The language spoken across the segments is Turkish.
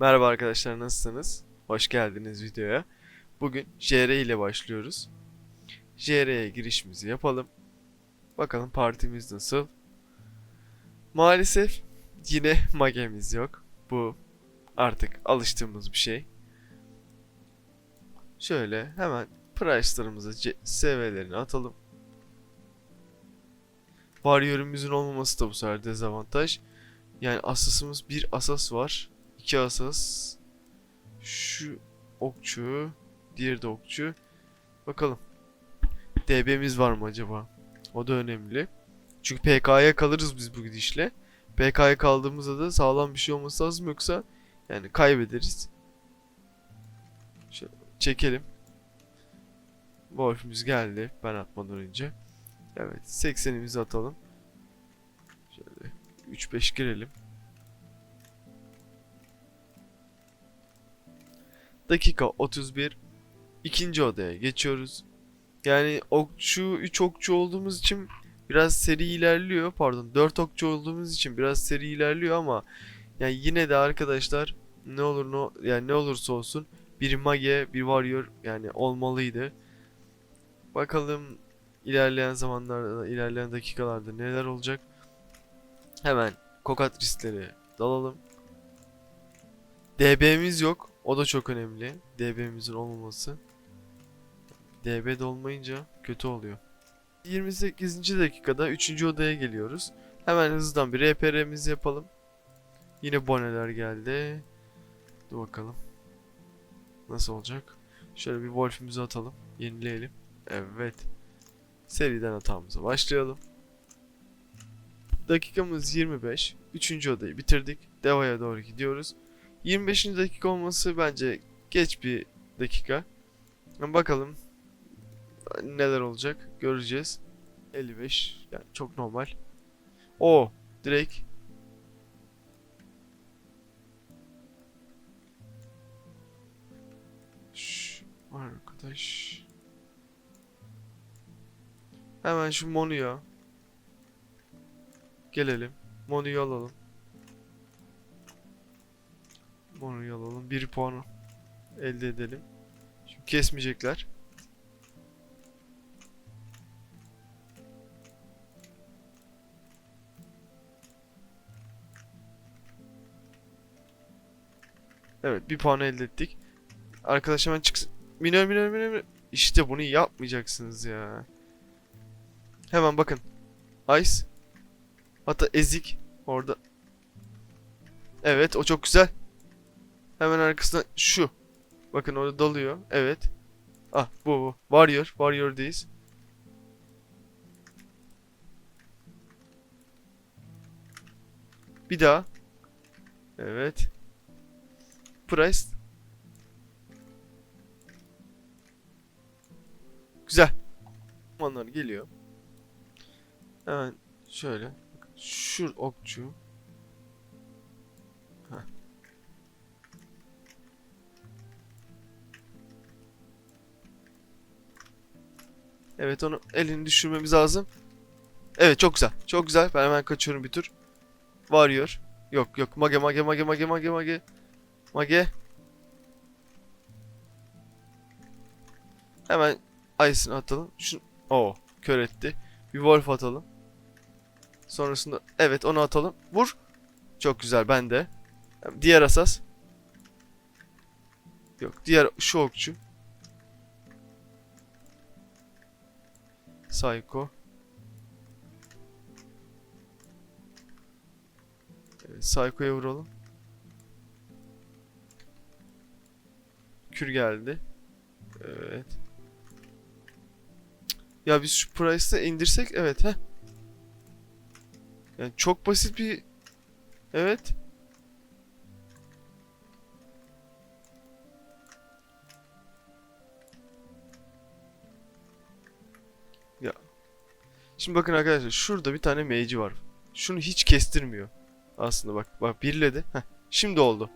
Merhaba arkadaşlar nasılsınız? Hoş geldiniz videoya. Bugün JR ile başlıyoruz. JR'ye girişimizi yapalım. Bakalım partimiz nasıl? Maalesef yine magemiz yok. Bu artık alıştığımız bir şey. Şöyle hemen price'larımıza C- SV'lerini atalım. Warrior'ımızın olmaması da bu sefer dezavantaj. Yani asasımız bir asas var. İki asas. Şu okçu. Diğeri de okçu. Bakalım. DB'miz var mı acaba? O da önemli. Çünkü PK'ya kalırız biz bu gidişle. PK'ya kaldığımızda da sağlam bir şey olması lazım yoksa yani kaybederiz. Şöyle çekelim. Wolf'ümüz geldi ben atmadan önce. Evet 80'imizi atalım. Şöyle 3-5 girelim. Dakika 31. İkinci odaya geçiyoruz. Yani okçu 3 okçu olduğumuz için biraz seri ilerliyor. Pardon 4 okçu olduğumuz için biraz seri ilerliyor ama yani yine de arkadaşlar ne olur ne yani ne olursa olsun bir mage, bir warrior yani olmalıydı. Bakalım ilerleyen zamanlarda, ilerleyen dakikalarda neler olacak. Hemen kokat riskleri dalalım. DB'miz yok. O da çok önemli. DB'mizin olmaması. DB de olmayınca kötü oluyor. 28. dakikada 3. odaya geliyoruz. Hemen hızdan bir RPR'mizi yapalım. Yine boneler geldi. Dur bakalım. Nasıl olacak? Şöyle bir Wolf'ümüzü atalım. Yenileyelim. Evet. Seriden hatamıza başlayalım. Dakikamız 25. Üçüncü odayı bitirdik. Deva'ya doğru gidiyoruz. 25. dakika olması bence geç bir dakika. Bakalım neler olacak göreceğiz. 55 yani çok normal. O direkt Şş, arkadaş. Hemen şu Monu'ya gelelim. Monu'yu alalım. Monu'yu alalım. Bir puanı elde edelim. Çünkü kesmeyecekler. Evet bir puan elde ettik. Arkadaş hemen çıksın. Minör minör minör minör. İşte bunu yapmayacaksınız ya. Hemen bakın. Ice. Hatta ezik. Orada. Evet o çok güzel. Hemen arkasından şu. Bakın orada dalıyor. Evet. Ah bu bu. Warrior. Warrior'dayız. Bir daha. Evet. Price. Güzel. Onlar geliyor. Hemen şöyle. Bakın, Şu okçu. Evet onu elini düşürmemiz lazım. Evet çok güzel. Çok güzel. Ben hemen kaçıyorum bir tur. Varıyor. Yok yok. Mage mage mage mage mage mage. Mage. Hemen Ice'ını atalım. Şu o kör etti. Bir Wolf atalım. Sonrasında evet onu atalım. Vur. Çok güzel ben de. Diğer asas. Yok diğer şu okçu. Psycho. Evet, Psycho'ya vuralım. Kür geldi. Evet. Ya biz şu price'ı indirsek evet ha. Yani çok basit bir Evet. Şimdi bakın arkadaşlar şurada bir tane mage'i var. Şunu hiç kestirmiyor. Aslında bak bak birledi. Heh, şimdi oldu.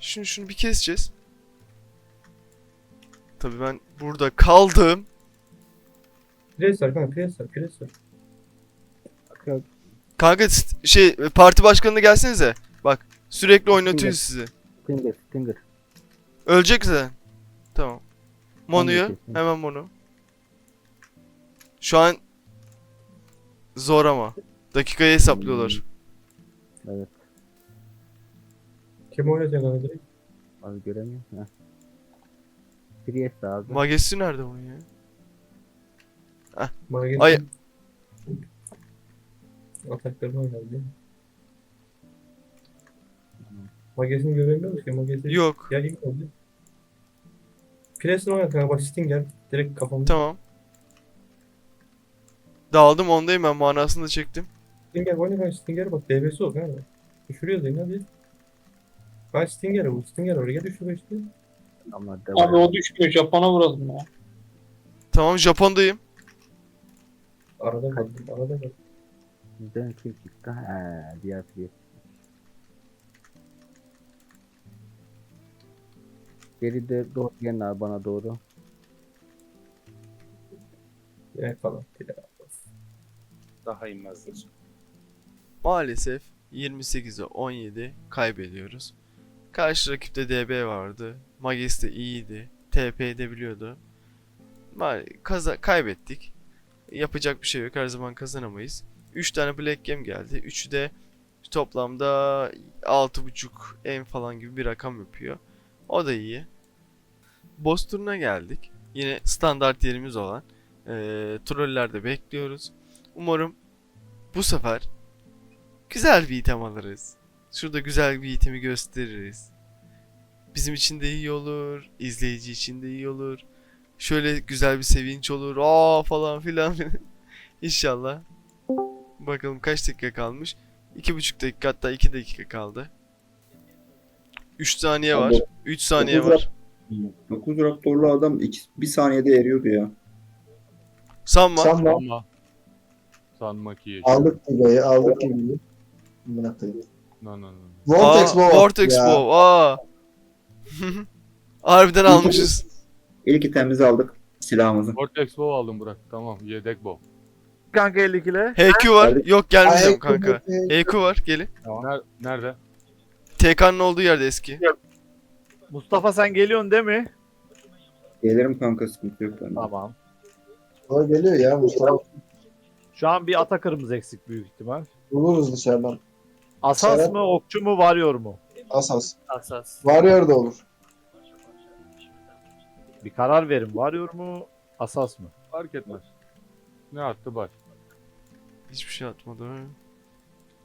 Şunu şunu bir keseceğiz. Tabii ben burada kaldım. Var kanka pres var. Kanka şey parti başkanına gelsenize. Bak sürekli oynatıyor sizi. Stinger, Stinger. Ölecek zaten. Tamam. Kesin. hemen Mono. Şu an zor ama. Dakikayı hesaplıyorlar. Evet. Kim oynayacak onu direkt? Abi göremiyorum. Heh. Priest abi. Magesi nerede bunun ya? Magesin... Ay- Ataklarını oynadı değil mi? Magesini göremiyoruz ki Magesi. Yok. Ya iyi oldu. Presini oynat kanka bak Stinger. Direkt kafamda. Tamam. Dağıldım ondayım ben manasını da çektim. Stinger oyna kanka Stinger bak DB'si ol kanka. Düşürüyoruz yine hadi. Ben Stinger'e vur. Stinger oraya gel düşür işte. Ama Abi o düşmüyor. Japon'a vuralım ya. Tamam Japon'dayım. Arada kaldım. Arada kaldım. Bizden kim çıktı? He, diğer Priest. Geride doğru gelin abi bana doğru. Direkt falan. Direkt. Daha inmezdir. Maalesef 28'e 17 kaybediyoruz. Karşı rakipte DB vardı. Magis de iyiydi. TP edebiliyordu. Ma kaza kaybettik. Yapacak bir şey yok. Her zaman kazanamayız. 3 tane Black Gem geldi. 3'ü de toplamda 6.5 en falan gibi bir rakam yapıyor. O da iyi. Boss turuna geldik. Yine standart yerimiz olan eee trollerde bekliyoruz. Umarım bu sefer güzel bir item alırız. Şurada güzel bir itemi gösteririz. Bizim için de iyi olur. izleyici için de iyi olur. Şöyle güzel bir sevinç olur. Aa falan filan. İnşallah. Bakalım kaç dakika kalmış. 2,5 dakika hatta 2 dakika kaldı. 3 saniye var. 3 saniye var. 9 raptorlu adam 1 saniyede eriyordu ya. Sanma. Sanma. Ama sanma ki. Aldık Tugay'ı, aldık gibi. Buna koyayım. No no no. Vortex Aa, Bow. Vortex ya. Bow. Aa. Harbiden almışız. İlk itemimizi aldık. Silahımızı. Vortex bow aldım Burak. Tamam yedek bow. Kanka 50 kilo. HQ var. Yok gelmeyeceğim kanka. HQ var. Gelin. Ner- nerede? TK'nın olduğu yerde eski. Mustafa sen geliyorsun değil mi? Gelirim kanka sıkıntı yok bende. Tamam. O geliyor ya Mustafa. Şu an bir Atakır'ımız eksik büyük ihtimal. Buluruz dışarıdan. Asas Serhat- mı, okçu mu, varıyor mu? Asas. Asas. Warrior da olur. Bir karar verin. Varıyor mu, asas mı? Fark etmez. Ne attı baş. Hiçbir şey atmadı.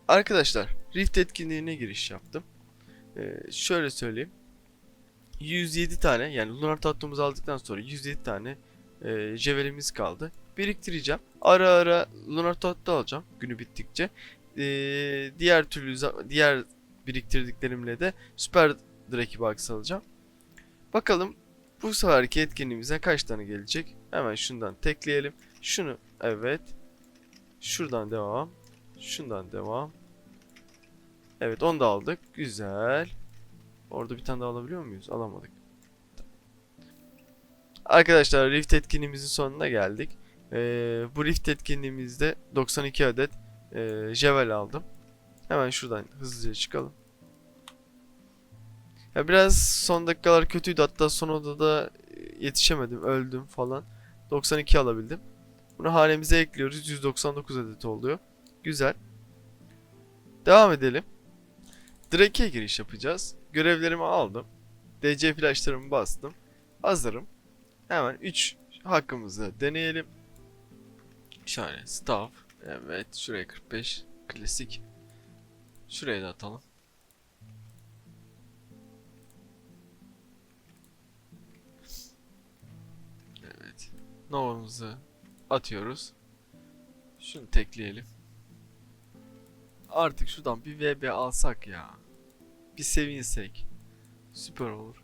Arkadaşlar Rift etkinliğine giriş yaptım. Ee, şöyle söyleyeyim. 107 tane yani Lunar Tattoo'muzu aldıktan sonra 107 tane e, jevelimiz kaldı. Biriktireceğim. Ara ara Lunar Tattoo alacağım günü bittikçe. Ee, diğer türlü diğer biriktirdiklerimle de Super Draki Box alacağım. Bakalım bu seferki etkinliğimize kaç tane gelecek? Hemen şundan tekleyelim. Şunu evet. Şuradan devam. Şundan devam. Evet onu da aldık. Güzel. Orada bir tane daha alabiliyor muyuz? Alamadık. Arkadaşlar Rift etkinliğimizin sonuna geldik. Ee, bu Rift etkinliğimizde 92 adet e, Jevel aldım. Hemen şuradan hızlıca çıkalım. Ya biraz son dakikalar kötüydü. Hatta son odada yetişemedim. Öldüm falan. 92 alabildim. Bunu hanemize ekliyoruz. 199 adet oluyor. Güzel. Devam edelim. Drake'e giriş yapacağız. Görevlerimi aldım. DC flashlarımı bastım. Hazırım. Hemen 3 hakkımızı deneyelim. Şöyle staff. Evet şuraya 45. Klasik. Şuraya da atalım. Evet. Nova'mızı atıyoruz. Şunu tekleyelim. Artık şuradan bir VB alsak ya. Bir sevinsek. Süper olur.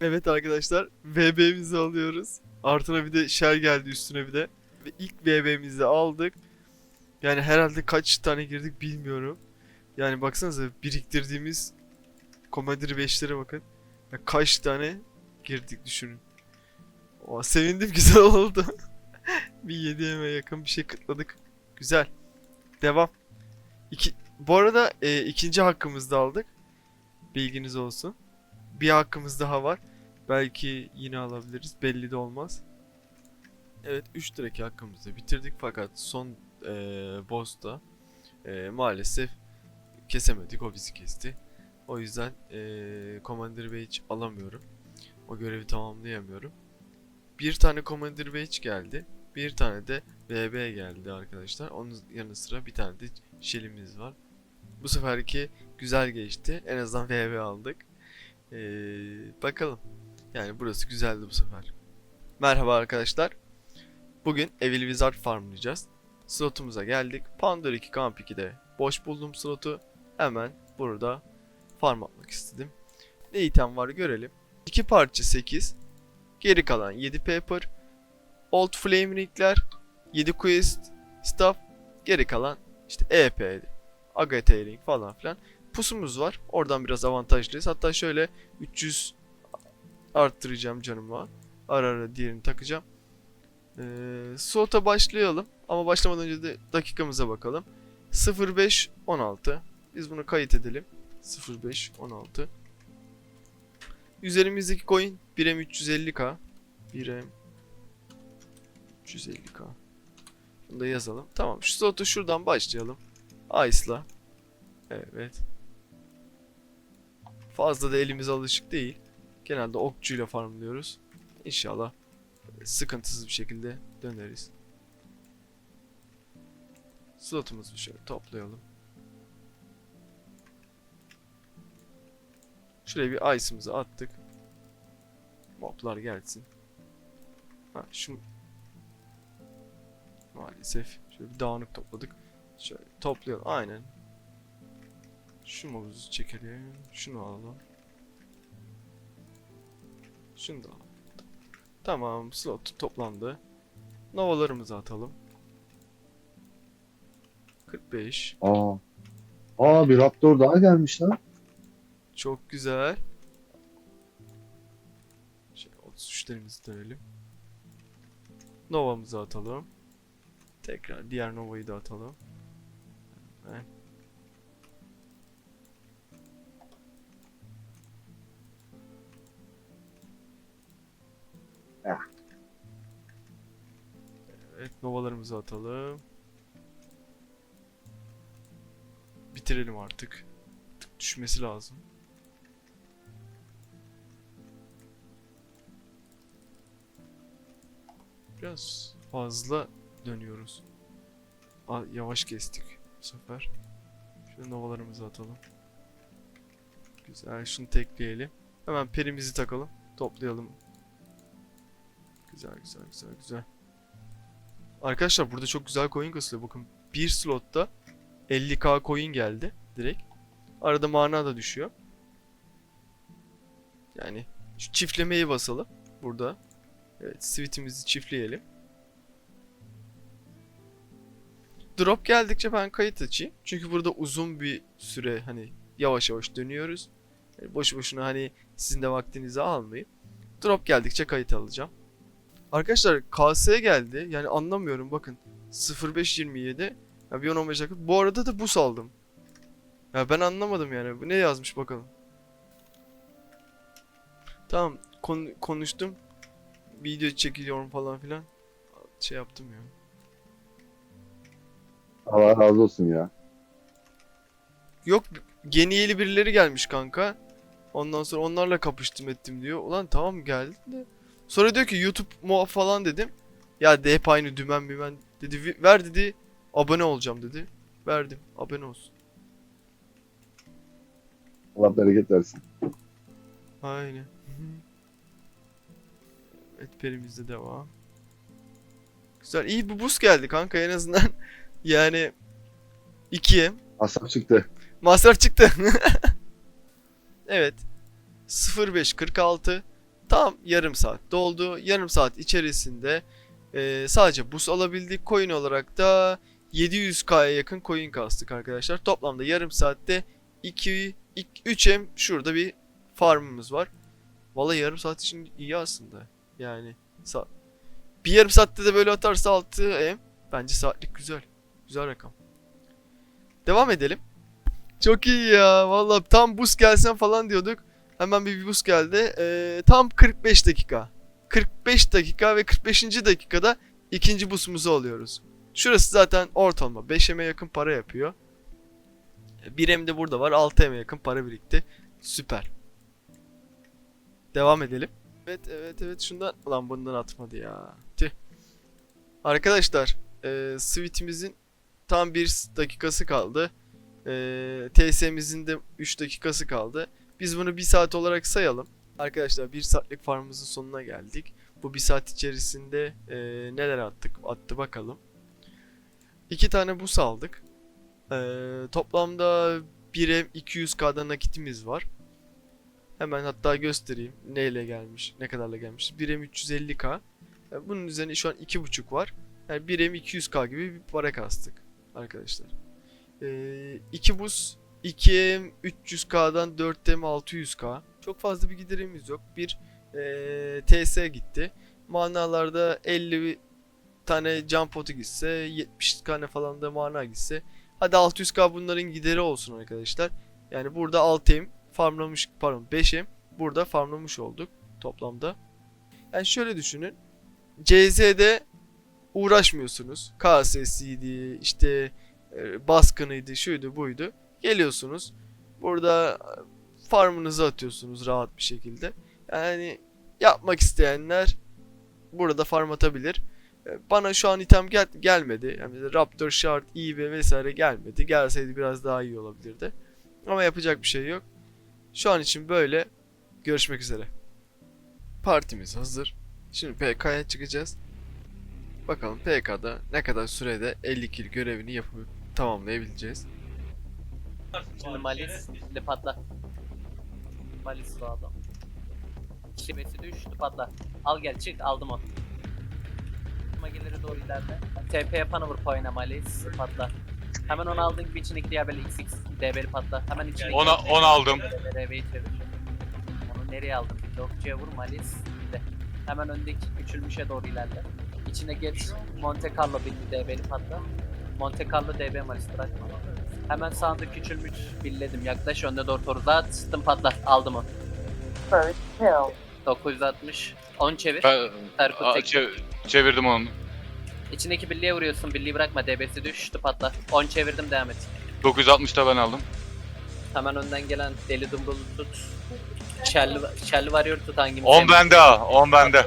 Evet arkadaşlar VB'mizi alıyoruz. Artına bir de shell geldi üstüne bir de. Ve ilk VB'mizi aldık. Yani herhalde kaç tane girdik bilmiyorum. Yani baksanıza biriktirdiğimiz Commander 5'lere bakın. Ya kaç tane girdik düşünün. Oha, sevindim güzel oldu. bir 7'ye yakın bir şey kıtladık. Güzel. Devam. İki, bu arada e, ikinci hakkımızı da aldık. Bilginiz olsun. Bir hakkımız daha var. Belki yine alabiliriz. Belli de olmaz. Evet 3 liraki hakkımızı bitirdik fakat son e, boss'ta e, maalesef kesemedik. O bizi kesti. O yüzden e, Commander Badge alamıyorum. O görevi tamamlayamıyorum. Bir tane Commander Badge geldi. Bir tane de VB geldi arkadaşlar. Onun yanı sıra bir tane de Shell'imiz var. Bu seferki güzel geçti. En azından VB aldık. Ee, bakalım. Yani burası güzeldi bu sefer. Merhaba arkadaşlar. Bugün Evil Wizard farmlayacağız. Slotumuza geldik. Pandora 2 Camp 2'de boş buldum slotu. Hemen burada farm atmak istedim. Ne item var görelim. 2 parça 8. Geri kalan 7 paper. Old Flame Ring'ler. 7 quest stuff. Geri kalan işte EP, Agate Ring falan filan. Pusumuz var. Oradan biraz avantajlıyız. Hatta şöyle 300 arttıracağım canıma. Ara ara diğerini takacağım. Ee, slota başlayalım. Ama başlamadan önce de dakikamıza bakalım. 0516. Biz bunu kayıt edelim. 0516. Üzerimizdeki coin 1M 350k. 1M 350k. Da yazalım. Tamam şu slotu şuradan başlayalım. Ice'la. Evet. Fazla da elimiz alışık değil. Genelde okçuyla farmlıyoruz. İnşallah sıkıntısız bir şekilde döneriz. Slotumuzu şöyle toplayalım. Şuraya bir ice'ımızı attık. Moblar gelsin. Ha şu Maalesef şöyle bir dağınık topladık. Şöyle toplayalım. Aynen. Şu mobuzu çekelim. Şunu alalım. Şunu da alalım. Tamam. Slot toplandı. Novalarımızı atalım. 45. Aa. Aa bir Raptor daha gelmiş lan. Çok güzel. Şöyle 33'lerimizi dönelim. Nova'mızı atalım. Tekrar diğer Nova'yı da atalım. Hemen. Evet Nova'larımızı atalım. Bitirelim artık. Tık düşmesi lazım. Biraz fazla dönüyoruz. Aa, yavaş kestik bu sefer. Şöyle novalarımızı atalım. Güzel şunu tekleyelim. Hemen perimizi takalım. Toplayalım. Güzel güzel güzel güzel. Arkadaşlar burada çok güzel coin kasılıyor. Bakın bir slotta 50k coin geldi direkt. Arada mana da düşüyor. Yani şu çiftlemeyi basalım burada. Evet, sweetimizi çiftleyelim. Drop geldikçe ben kayıt açayım. Çünkü burada uzun bir süre hani yavaş yavaş dönüyoruz. Yani boşu boşuna hani sizin de vaktinizi almayayım. Drop geldikçe kayıt alacağım. Arkadaşlar KS geldi. Yani anlamıyorum bakın. 0527 ya bir 10-15 dakika. Bu arada da bus aldım. Ya ben anlamadım yani. Bu ne yazmış bakalım. Tamam kon- konuştum. Video çekiliyorum falan filan. Şey yaptım ya. Allah razı olsun ya. Yok yeni yeni birileri gelmiş kanka. Ondan sonra onlarla kapıştım ettim diyor. Ulan tamam geldi de. Sonra diyor ki YouTube mu falan dedim. Ya de hep aynı dümen dümen dedi. "Vi- Ver dedi. Abone olacağım dedi. Verdim. Abone olsun. Allah bereket versin. Aynen. evet perimizde devam. Güzel. iyi bir boost geldi kanka en azından. yani 2'ye Asap çıktı. Masraf çıktı. evet. 0546 tam yarım saat doldu. Yarım saat içerisinde e, sadece bus alabildik. Coin olarak da 700k'ya yakın coin kastık arkadaşlar. Toplamda yarım saatte 2 3M şurada bir farmımız var. Vallahi yarım saat için iyi aslında. Yani sa- bir yarım saatte de böyle atarsa 6M bence saatlik güzel. Güzel rakam. Devam edelim. Çok iyi ya. Vallahi tam boost gelsen falan diyorduk. Hemen bir boost geldi. Ee, tam 45 dakika. 45 dakika ve 45. dakikada ikinci boost'umuzu alıyoruz. Şurası zaten ortalama 5M'e yakın para yapıyor. 1M de burada var. 6M'e yakın para birikti. Süper. Devam edelim. Evet evet evet şundan lan bundan atmadı ya. Tüh. Arkadaşlar, e, Sweet'imizin tam 1 dakikası kaldı. E, TS'mizin de 3 dakikası kaldı. Biz bunu 1 saat olarak sayalım. Arkadaşlar 1 saatlik farmımızın sonuna geldik. Bu 1 saat içerisinde e, neler attık attı bakalım. 2 tane bus aldık. E, toplamda 1'e 200k'da nakitimiz var. Hemen hatta göstereyim neyle gelmiş, ne kadarla gelmiş. 1'e 350k. Yani bunun üzerine şu an 2.5 var. Yani 1'e 200k gibi bir para kastık arkadaşlar. Ee, 2 bus 2M 300k'dan 4M 600k. Çok fazla bir giderimiz yok. Bir ee, TS gitti. Manalarda 50 tane can potu gitse 70 tane falan da mana gitse. Hadi 600k bunların gideri olsun arkadaşlar. Yani burada 6M farmlamış pardon 5M burada farmlamış olduk toplamda. Yani şöyle düşünün. CZ'de uğraşmıyorsunuz. KS'siydi, işte e, baskınıydı, şuydu buydu. Geliyorsunuz. Burada e, farmınızı atıyorsunuz rahat bir şekilde. Yani yapmak isteyenler burada farm atabilir. E, Bana şu an item gel gelmedi. Yani Raptor, Shard, EV vesaire gelmedi. Gelseydi biraz daha iyi olabilirdi. Ama yapacak bir şey yok. Şu an için böyle. Görüşmek üzere. Partimiz hazır. Şimdi PK'ya çıkacağız. Bakalım PK'da ne kadar sürede 50 kill görevini yapıp tamamlayabileceğiz. Şimdi Malis de patla. Malis bu adam. Şibesi düştü patla. Al gel çık aldım onu. Mageleri doğru ilerle. TP yapanı vur poyna Malis patla. Hemen onu aldığın gibi içindeki diğer XX DB'li patla. Hemen içindeki Ona- onu aldım. DB'yi çevir. Onu nereye aldın? Dokçuya vur Malis. Hemen öndeki küçülmüşe doğru ilerle. İçine geç Monte Carlo bildi DB'li patla. Monte Carlo DB Malis bırakma. Hemen sağında küçülmüş billedim. Yaklaş önde doğru toru attım patla. Aldım onu. 960. 10 çevir. Ben, Erkut Aa, tek. çe- çevirdim onu. İçindeki birliğe vuruyorsun. Birliği bırakma. DB'si düştü patla. 10 çevirdim devam et. 960'da ben aldım. Hemen önden gelen deli dumrulu tut. Şerli, şerli varıyor tut hangimiz? 10 bende ha. 10 bende.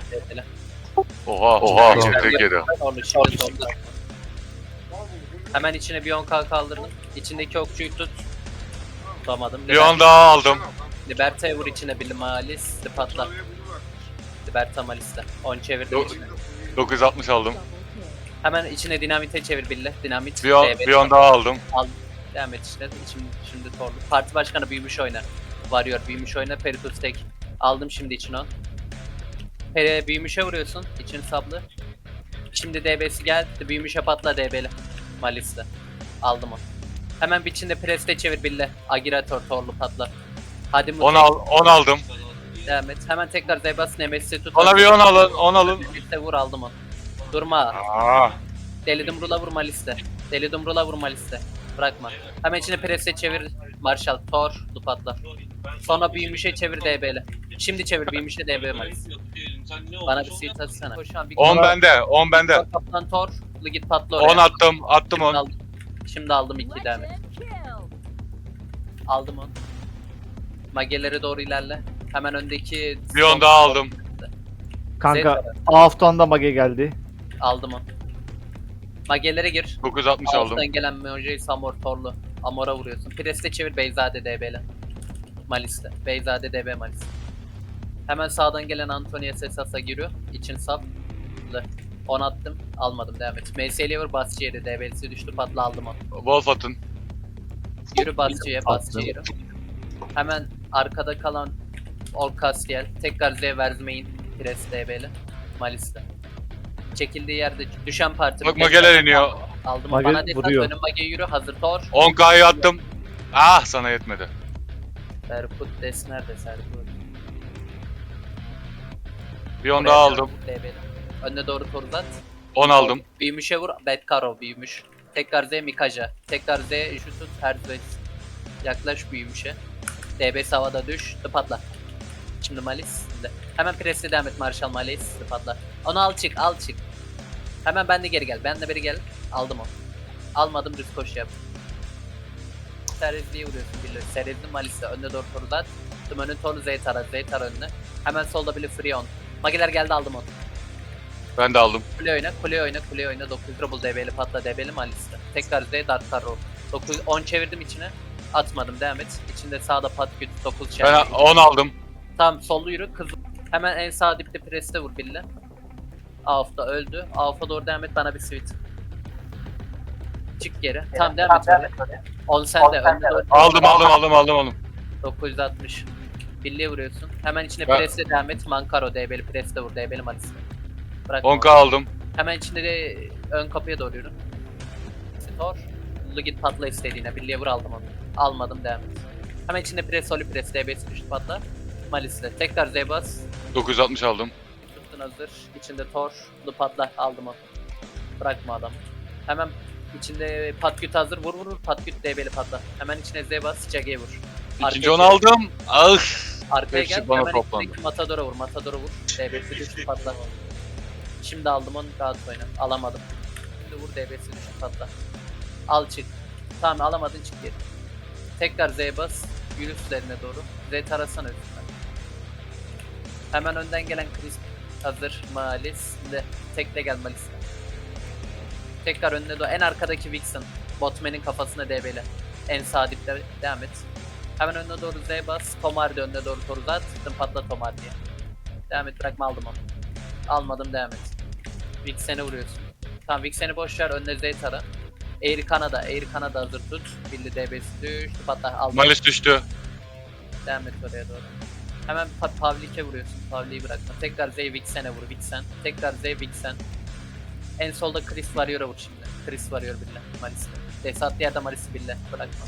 Oha. Oha. Tebrik ederim. Hemen içine bir 10k kaldırdın. İçindeki okçuyu tut. Tutamadım. Bir 10 daha aldım. Liberta'ya vur içine bir malis. Patla. Liberta malis'te. 10 çevirdim Yok. içine. 960 aldım. Hemen içine dinamite çevir bille. Dinamit. Bir 10, DB. bir 10 daha aldım. Devam et işte. Şimdi, şimdi torlu. Parti başkanı büyümüş oynar. Varıyor büyümüş oynar. Peritus tek. Aldım şimdi için on. Pere büyümüşe vuruyorsun. için sablı. Şimdi DB'si geldi. Büyümüşe patla DB'li. Malis'te. Aldım onu. Hemen biçinde preste çevir bille. Agirator torlu patla. Hadi 10 Mutek. al 10 aldım. Devam et. Hemen tekrar Zebas Nemesis'i tut. Bana bir 10 alın. 10 alın. Birlikte vur aldım onu. Durma. Aa. Deli Dumrul'a vurma liste. Deli Dumrul'a vurma liste. Bırakma. Hemen içine presse çevir. Marshall, Thor, Lupatla. Sonra büyümüşe çevir DB'li. Şimdi çevir büyümüşe DB Malis. Bana bir seat atsana. Şu an bir 10 bende. 10 bende. Kaptan Thor, git patla oraya. 10 attım. Attım Şimdi 10. aldım. Şimdi aldım 2 devam et. Aldım onu. Magelere doğru ilerle. Hemen öndeki... Bir 10 daha aldım. Kanka Zed- Aftan da mage geldi. Aldım onu. Magelere gir. 960 aldım. Alttan gelen Mojay Samor Torlu. Amor'a vuruyorsun. Preste çevir Beyzade DB'li. Malis'te. Beyzade DB Malis. Hemen sağdan gelen Antonio Sesas'a giriyor. İçin sap. 10 attım. Almadım devam et. MS'liye vur Basçı'ya da DB'lisi düştü patla aldım onu. Wolf atın. Yürü Basçı'ya Basçı'ya yürü. Hemen arkada kalan Orkastiel. Tekrar Z verzmeyin. Pres DB'li. Malis'te. Çekildiği yerde düşen parti. Bak mageler iniyor. Aldım. Mage Bana desans vuruyor. önüm Mage yürü. Hazır Thor. 10k'yı attım. Ah sana yetmedi. Serkut Des nerede Serkut? Bir 10 daha aldım. Önüne doğru Thor uzat. 10 aldım. Büyümüşe vur. Bedkaro büyümüş. Tekrar Z Mikaja. Tekrar Z Jutut Herzvez. Yaklaş büyümüşe. DBS havada düş. Tıpatla. Şimdi Malis. Şimdi. Hemen presle devam et Marshall Malis. Tıpatla. Onu al çık al çık. Hemen ben de geri gel. Ben de beri gel. Aldım onu. Almadım düz koşu yap. Serezli'ye vuruyorsun Billy. Serezli Malis'le önüne doğru toru at. Tüm önün tonu Zeytara. Zeytara önüne. Hemen solda Billy Freon. Magiler geldi aldım onu. Ben de aldım. Kule oyna, kule oyna, kule oyna. 9 Trouble DB'li patla DB'li Malis'te. Tekrar Z Dark Carro. 9 10 çevirdim içine. Atmadım devam et. İçinde sağda pat güç 9 şey. Ben 10 aldım. Tamam sollu yürü kız. Hemen en sağ dipte preste vur Bille. Avf'ta öldü. Avf'a doğru devam et bana bir sweet. Çık geri. Tamam devam et öyle. 10 sende önde doğru. Aldım aldım aldım aldım aldım. 960. Bille'ye vuruyorsun. Hemen içine Ben- preste devam et. Mankaro DB'li preste vur. DB'li Malis. Bırak. 10k aldım. Hemen içinde de ön kapıya doğru yürü. Stor. Git patla istediğine. Birliğe vur aldım onu. Almadım devam et. Hemen içinde pres, soli pres, DB'si düştü patla. Malis'le. Tekrar Z bas. 960 aldım. Tuttun hazır. İçinde Thor. Hızlı patla. Aldım onu. Bırakma adamı. Hemen içinde Patküt hazır. Vur vur vur. Patküt DB'li patla. Hemen içine Z bas. Jage'ye vur. İkinci 10 aldım. Ah. Arkaya Hepsi gel. bana Hemen toplandı. içindeki Matador'a vur. Matador'a vur. DB'si düştü patla. Şimdi aldım onu rahat oyna. Alamadım. Şimdi vur DB'si düştü patla. Al çık. Tamam alamadın çık geri. Tekrar Z bas. Yürü üzerine doğru. Z tarasana üstünden. Hemen önden gelen Chris hazır. Malis. Şimdi tekle gel Malis'e. Tekrar önüne doğru. En arkadaki Vixen. Botman'in kafasına DB'le. En sağ dipte devam et. Hemen önüne doğru Z bas. Tomar de önüne doğru toru at. Patla Tomar diye. Devam et bırakma aldım onu. Almadım devam et. Vixen'e vuruyorsun. Tamam Vixen'i boş ver önüne Z tara. Air Kanada, Air Kanada hazır tut. Billy DB'si düştü patla aldım. Malis düştü. Devam et oraya doğru. Hemen pa Pavlik'e vuruyorsun. Pavlik'i bırakma. Tekrar Z Vixen'e vur Vixen. Tekrar Z Vixen. En solda Chris Warrior'a vur şimdi. Chris Warrior bille. Malis'le. Desat yerde Malis'i bille. Bırakma.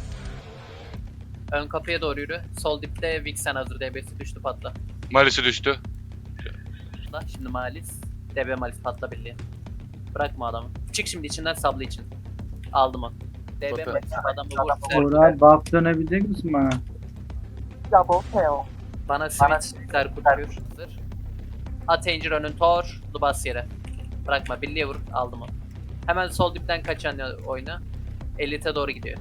Ön kapıya doğru yürü. Sol dipte Vixen hazır. DB'si düştü patla. Malis'i düştü. Patla. Şimdi Malis. DB Malis patla birliğe. Bırakma adamı. Çık şimdi içinden sablı için. Aldım onu. DB. Malis adamı vur. Uğur buff dönebilecek misin bana? Bana switch Serkut. Hazır. At Angel önün Thor. Lubas yere. Bırakma. Birliğe vur. Aldım onu. Hemen sol dipten kaçan oyna. Elite doğru gidiyor.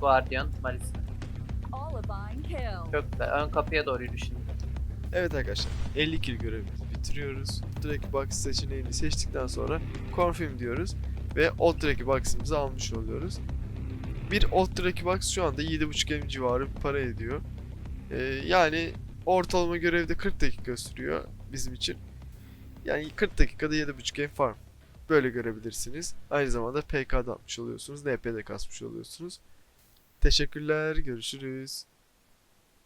Guardian. Malis. Çok güzel. Ön kapıya doğru yürü şimdi. Evet arkadaşlar 50 kill görevimizi bitiriyoruz. Direkt box seçeneğini seçtikten sonra confirm diyoruz ve old track box'ımızı almış oluyoruz. Bir old track box şu anda 7.5 M civarı para ediyor. Ee, yani ortalama görevde 40 dakika sürüyor bizim için. Yani 40 dakikada 7.5 M farm. Böyle görebilirsiniz. Aynı zamanda PK'da atmış oluyorsunuz. NP'de kasmış oluyorsunuz. Teşekkürler. Görüşürüz.